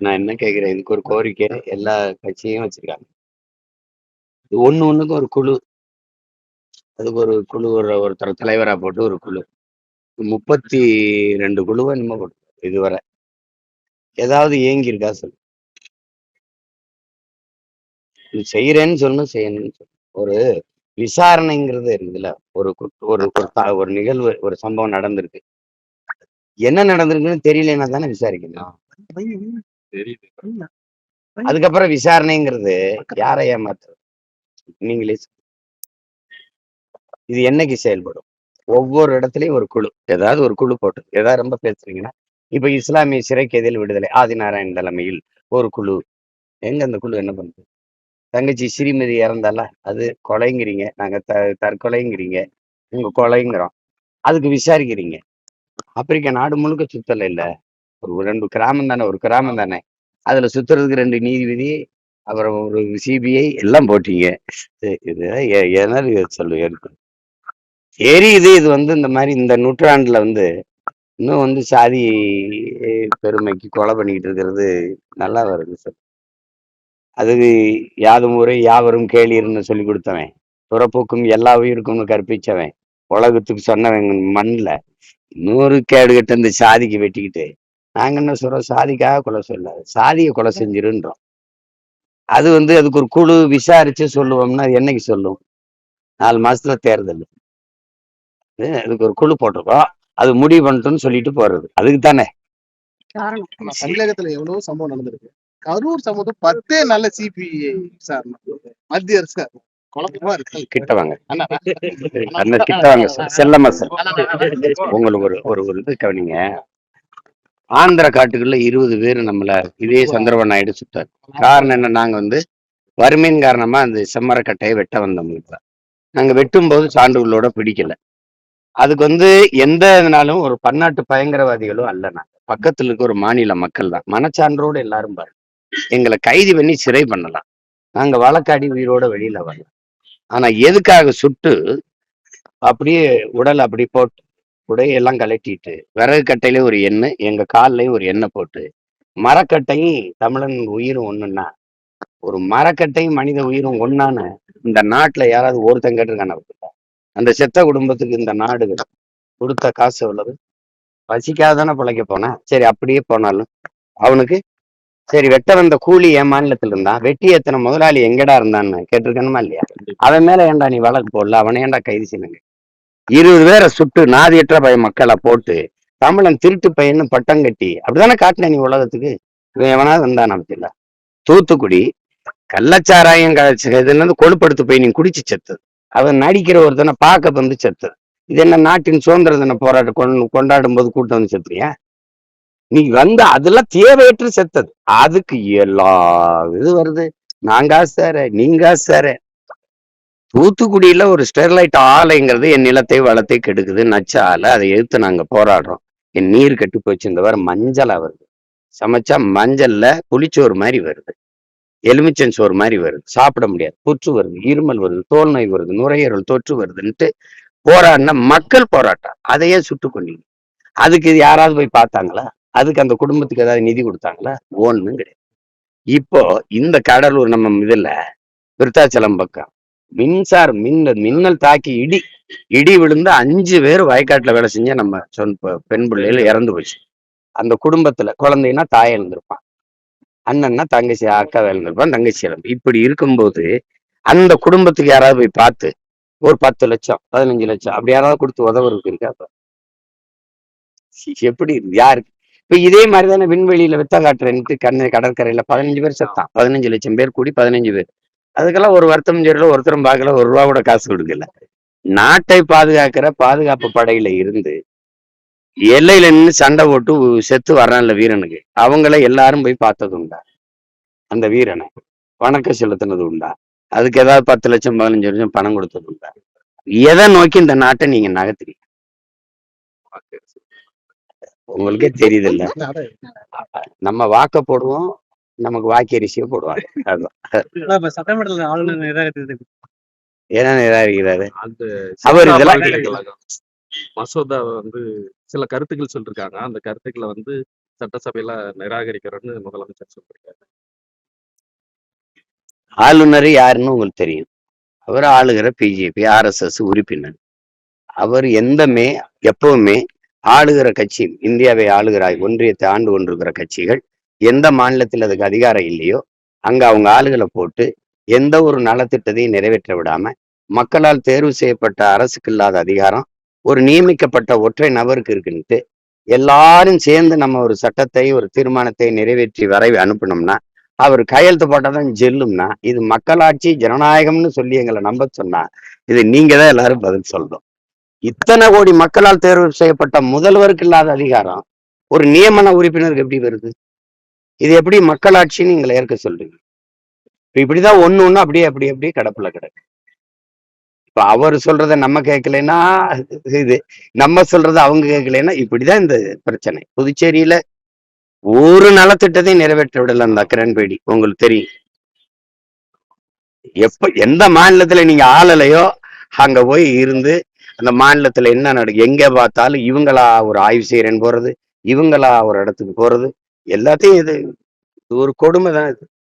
நான் என்ன கேட்கிறேன்? இதுக்கு ஒரு கோரிக்கை. எல்லா கட்சியும் வச்சிருக்காங்க. ஒண்ணு ஒண்ணுக்கு ஒரு குழு. அதுக்கு ஒரு குழு ஒரு ஒருத்தர் தலைவரா போட்டு ஒரு குழு. முப்பத்தி ரெண்டு குழுவை நம்ம போட்டு இதுவரை. ஏதாவது ஏங்கி இருக்கா சொல்லு. இது செய்யறேன்னு சொல்லணும் செய்யணும்னு சொல்லணும். ஒரு விசாரணைங்கிறது இருக்குதுல்ல. ஒரு ஒரு ஒரு ஒரு நிகழ்வு ஒரு சம்பவம் நடந்திருக்கு. என்ன நடந்திருக்குன்னு தெரியலன்னா தானே விசாரிக்கணும். தெரியுது. அதுக்கப்புறம் விசாரணைங்கிறது யாரை ஏமாத்துறது? நீங்களே. இது என்னைக்கு செயல்படும்? ஒவ்வொரு இடத்துலயும் ஒரு குழு. ஏதாவது ஒரு குழு போட்டு ஏதாவது ரொம்ப பேசுறீங்கன்னா இப்ப இஸ்லாமிய சிறை கைதியில் விடுதலை? ஆதிநாராயண் தலைமையில் ஒரு குழு. எங்க அந்த குழு என்ன பண்ணுது? தங்கச்சி ஸ்ரீமதி இறந்தால அது கொலைங்கிறீங்க. நாங்க த தற்கொலைங்கிறீங்க. உங்க கொலைங்கிறோம். அதுக்கு விசாரிக்கிறீங்க. ஆப்பிரிக்கா நாடு முழுக்க சுத்தல இல்ல. ஒரு ரெண்டு கிராமம் தானே ஒரு கிராமம் தானே. அதுல சுத்துறதுக்கு ரெண்டு நீதிபதி அப்புறம் ஒரு சிபிஐ எல்லாம் போட்டீங்க. இது- இது இது சொல்லு எனக்கு. எரியுது இது வந்து இந்த மாதிரி இந்த நூற்றாண்டுல வந்து இன்னும் வந்து சாதி பெருமைக்கு கொலை பண்ணிக்கிட்டு இருக்கிறது நல்லா வருது சார். அது யாதும் ஊரே யாவரும் கேளீர்னு சொல்லி கொடுத்தவன். துறப்புக்கும் எல்லா உயிருக்கும்னு கற்பிச்சவன். உலகத்துக்கு சொன்னவன் மண்ணில். இன்னொரு கேடு கட்ட இந்த சாதிக்கு வெட்டிக்கிட்டு நாங்க என்ன சொல்றோம்? சாதிக்காக கொலை சொல்ல சாதியை கொலை செஞ்சிருன்றோம். அது வந்து அதுக்கு ஒரு குழு விசாரிச்சு சொல்லுவோம்னா அது என்னைக்கு சொல்லும்? நாலு மாசத்துல தேர்தல். அதுக்கு ஒரு குழு போட்டிருக்கோம். அது முடிவு பண்ணிட்டோம்னு சொல்லிட்டு போறது. அதுக்கு தானே. தமிழகத்துல எவ்வளவோ சம்பவம் நடந்திருக்கு. கரூர் சம்பவம் பத்தே நல்ல சிபிஐ விசாரணை மத்திய அரசு. குழப்பமா இருக்கு. கிட்ட வாங்க கிட்ட வாங்க சார் செல்லம்மா சார். உங்களுக்கு ஒரு ஒரு ஒரு இது கவனிங்க. ஆந்திர காட்டுக்குள்ள இருபது பேர் நம்மள இதே சந்திரபாபு நாயுடு சுட்டார். காரணம் என்ன? நாங்க வந்து வறுமையின் காரணமா அந்த செம்மரக்கட்டையை வெட்ட வந்தோம் இப்ப நாங்க வெட்டும் போது சான்றுகளோட பிடிக்கல. அதுக்கு வந்து எந்த இதனாலும் ஒரு பன்னாட்டு பயங்கரவாதிகளும் அல்ல நாங்க. பக்கத்துல இருக்க ஒரு மாநில மக்கள் தான். மனச்சான்றோடு எல்லாரும் பாருங்க. எங்களை கைது பண்ணி சிறை பண்ணலாம். நாங்க வழக்காடி உயிரோட வெளியில வரலாம். ஆனா எதுக்காக சுட்டு அப்படியே உடல் அப்படி போட்டு உடையெல்லாம் கலட்டிட்டு விறகு கட்டையில ஒரு எண்ணெய் எங்க கால்லயும் ஒரு எண்ணெய் போட்டு மரக்கட்டையும் தமிழன் உயிரும் ஒண்ணுன்னா ஒரு மரக்கட்டையும் மனித உயிரும் ஒண்ணான்னு இந்த நாட்டுல யாராவது ஒருத்தன் கேட்டிருக்கான அந்த செத்த குடும்பத்துக்கு இந்த நாடு கொடுத்த காசு எவ்வளவு? பசிக்காக தானே பிழைக்க போனேன் சரி அப்படியே போனாலும் அவனுக்கு சரி வெட்ட வந்த கூலி என் மாநிலத்துல இருந்தான் வெட்டி எத்தனை முதலாளி எங்கடா இருந்தான்னு கேட்டிருக்கணுமா இல்லையா? அவன் மேல ஏன்டா நீ வழக்கு போடல? அவனை ஏன்டா கைது செய்யுங்க இருபது பேரை சுட்டு நாதியற்ற பய மக்களை போட்டு தமிழன் திருட்டு பையன்னு பட்டம் கட்டி அப்படிதானே காட்டின நீ உலகத்துக்கு? இவன் வந்தா வந்தான் நமக்கு தூத்துக்குடி கள்ளச்சாராயம் க- இதுல இருந்து கொழுப்படுத்து போய் நீ குடிச்சு செத்தது. அவன் நடிக்கிற ஒருத்தனை பார்க்க வந்து செத்தது. இது என்ன நாட்டின் சுதந்திர தின போராட்டம் கொண்டாடும் போது கூட்டம் வந்து செத்துறியா? நீ வந்து அதெல்லாம் தேவையற்று செத்தது. அதுக்கு எல்லா இது வருது. நாங்க சார நீங்க சார தூத்துக்குடியில ஒரு ஸ்டெர்லைட் ஆலைங்கிறது என் நிலத்தை வளத்தை கெடுக்குது. நச்ச ஆலை. அதை எதிர்த்து நாங்க போராடுறோம். என் நீர் கெட்டு போச்சு இந்த வாரம். மஞ்சளா வருது சமைச்சா மஞ்சள்ல புளிச்சோறு மாதிரி வருது. எலுமிச்சன் சோறு மாதிரி வருது. சாப்பிட முடியாது. புற்று வருது. இருமல் வருது. தோல் நோய் வருது. நுரையீரல் தொற்று வருதுன்ட்டு போராடின மக்கள் போராட்டம். அதையே சுட்டு கொண்டீங்க? அதுக்கு யாராவது போய் பார்த்தாங்களா? அதுக்கு அந்த குடும்பத்துக்கு ஏதாவது நிதி கொடுத்தாங்களா? ஒன்றும் கிடையாது. இப்போ இந்த கடலூர் நம்ம இதில் விருத்தாச்சலம் பக்கம் மின்சார் மின்னல் மின்னல் தாக்கி இடி இடி விழுந்து அஞ்சு பேர் வயக்காட்டுல வேலை செஞ்ச நம்ம சொன் பெண் பிள்ளைகள் இறந்து போச்சு. அந்த குடும்பத்துல குழந்தைன்னா தாய் இழந்திருப்பான். அண்ணன்னா தங்கச்சி அக்கா இழந்திருப்பான் தங்கச்சி இழந்து. இப்படி இருக்கும்போது அந்த குடும்பத்துக்கு யாராவது போய் பார்த்து ஒரு பத்து லட்சம் பதினஞ்சு லட்சம் அப்படி யாராவது கொடுத்து உதவுறதுக்கு இருக்கா அப்ப? எப்படி இருக்கு? யாருக்கு இப்ப இதே மாதிரி தானே விண்வெளியில வித்த காட்டுறேன்ட்டு கண்ணை கடற்கரையில பதினஞ்சு பேர் செத்தான். பதினஞ்சு லட்சம் பேர் கூடி பதினஞ்சு பேர். அதுக்கெல்லாம் ஒரு வருத்தம் தெரியல ஒருத்தரும் பார்க்கல ஒரு ரூபா கூட காசு கொடுக்கல. நாட்டை பாதுகாக்கிற பாதுகாப்பு படையில இருந்து எல்லையில நின்று சண்டை போட்டு செத்து வர்றான்ல வீரனுக்கு. அவங்கள எல்லாரும் போய் பார்த்தது உண்டா? அந்த வீரனை. வணக்கம் செலுத்தினது உண்டா? அதுக்கு ஏதாவது பத்து லட்சம் பதினஞ்சு லட்சம் பணம் கொடுத்தது உண்டா? எதை நோக்கி இந்த நாட்டை நீங்க நகர்த்துறீங்க? உங்களுக்கே தெரியுது இல்ல நம்ம வாக்க போடுவோம் நமக்கு வாக்கரிசியை போடுவாங்க. அதுதான் இப்ப சட்டமன்றத்துல ஆளுநர் நிராகரித்தது ஏன்னா நிராகரிக்கிறாரு? அவர் இதெல்லாம் மசோதா வந்து சில கருத்துக்கள் சொல்லிருக்காங்க. அந்த கருத்துக்களை வந்து சட்டசபையில நிராகரிக்கிறோம்னு முதலமைச்சர் சொல்லியிருக்காரு ஆளுநர் யாருன்னு உங்களுக்கு தெரியும். அவர் ஆளுகிற பிஜேபி ஆர்எஸ்எஸ் உறுப்பினர். அவர் எந்தமே எப்பவுமே ஆளுகிற கட்சி இந்தியாவை ஆளுகிற ஒன்றியத்தை ஆண்டு கொண்டிருக்கிற கட்சிகள் எந்த மாநிலத்தில் அதுக்கு அதிகாரம் இல்லையோ அங்க அவங்க ஆளுகளை போட்டு எந்த ஒரு நலத்திட்டத்தையும் நிறைவேற்ற விடாம மக்களால் தேர்வு செய்யப்பட்ட அரசுக்கு இல்லாத அதிகாரம் ஒரு நியமிக்கப்பட்ட ஒற்றை நபருக்கு இருக்குன்ட்டு எல்லாரும் சேர்ந்து நம்ம ஒரு சட்டத்தை ஒரு தீர்மானத்தை நிறைவேற்றி வரை அனுப்பினோம்னா அவர் கையெழுத்து போட்டாதான் ஜெல்லும்னா இது மக்களாட்சி ஜனநாயகம்னு சொல்லி எங்களை நம்ப சொன்னா இது நீங்க தான் எல்லாரும் பதில் சொல்லணும். இத்தனை கோடி மக்களால் தேர்வு செய்யப்பட்ட முதல்வருக்கு இல்லாத அதிகாரம் ஒரு நியமன உறுப்பினருக்கு எப்படி வருது? இது எப்படி மக்களாட்சின்னு எங்களை ஏற்க சொல்றீங்க. இப்ப இப்படிதான் ஒண்ணு ஒண்ணு அப்படியே அப்படி அப்படியே கடப்புல கிடக்கு. இப்ப அவர் சொல்றத நம்ம கேட்கலைன்னா இது நம்ம சொல்றத அவங்க கேட்கலைன்னா இப்படிதான் இந்த பிரச்சனை. புதுச்சேரியில ஒரு நலத்திட்டத்தையும் நிறைவேற்ற விடல அந்த கிரண்பேடி உங்களுக்கு தெரியும். எப்ப எந்த மாநிலத்துல நீங்க ஆளலையோ அங்க போய் இருந்து அந்த மாநிலத்துல என்ன நடக்கு எங்க பார்த்தாலும் இவங்களா ஒரு ஆய்வு செய்யறேன்னு போறது இவங்களா ஒரு இடத்துக்கு போறது எல்லாத்தையும் இது இது ஒரு கொடுமை தான் இது.